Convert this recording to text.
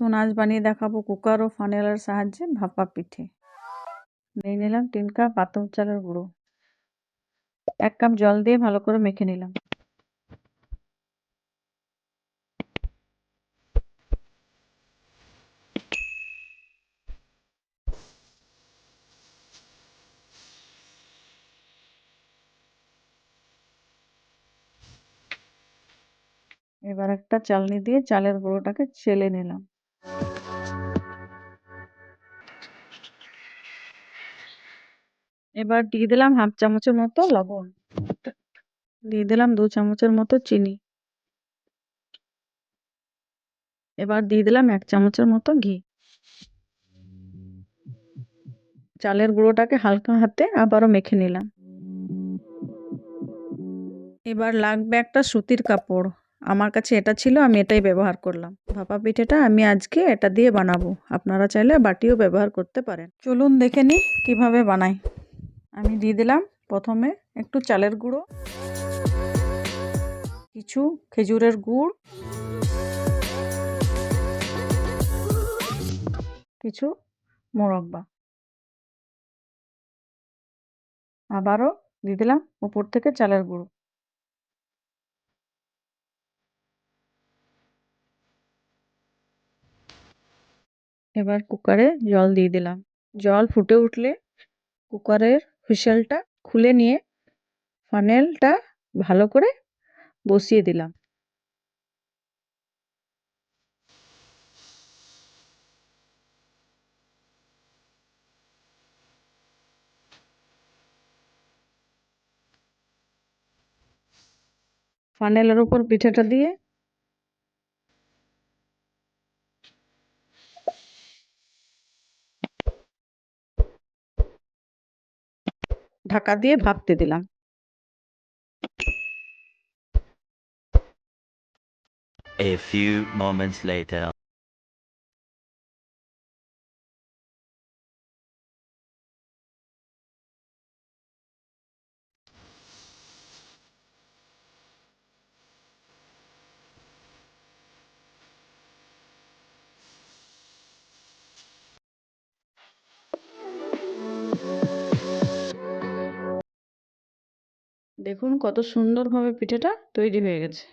এখন আজ বানিয়ে দেখাবো কুকার ও ফানেলার সাহায্যে ভাপা পিঠে। নিয়ে নিলাম তিন কাপ আতপ চালের গুঁড়ো। এক কাপ জল দিয়ে ভালো করে মেখে নিলাম। এবার একটা চালনি দিয়ে চালের গুঁড়োটাকে চেলে নিলাম। এবার দিয়ে দিলাম হাফ চামচের মতো লবণ। দিয়ে দিলাম দু চামচের মতো চিনি। এবার দিয়ে দিলাম এক চামচের মতো ঘি। চালের গুঁড়োটাকে হালকা হাতে আবারও মেখে নিলাম। এবার লাগবে একটা সুতির কাপড়। আমার কাছে এটা ছিল, আমি এটাই ব্যবহার করলাম। ভাপা পিঠেটা আমি আজকে এটা দিয়ে বানাবো। আপনারা চাইলে বাটিও ব্যবহার করতে পারেন। চলুন দেখে নিই কীভাবে বানাই। আমি দিয়ে দিলাম প্রথমে একটু চালের গুঁড়ো, কিছু খেজুরের গুড়, কিছু মোরব্বা আবারও দিয়ে দিলাম উপর থেকে চালের গুঁড়ো। এবার কুকারে জল দিয়ে দিলাম। জল ফুটে উঠলে কুকারের হুইসেলটা খুলে নিয়ে ফানেলটা ভালো করে বসিয়ে দিলাম। ফানেলের উপর পিঠেটা দিয়ে ঢাকা দিয়ে ভাপতে দিলাম A few moments later. দেখুন কত সুন্দরভাবে পিঠেটা তৈরি হয়ে গেছে।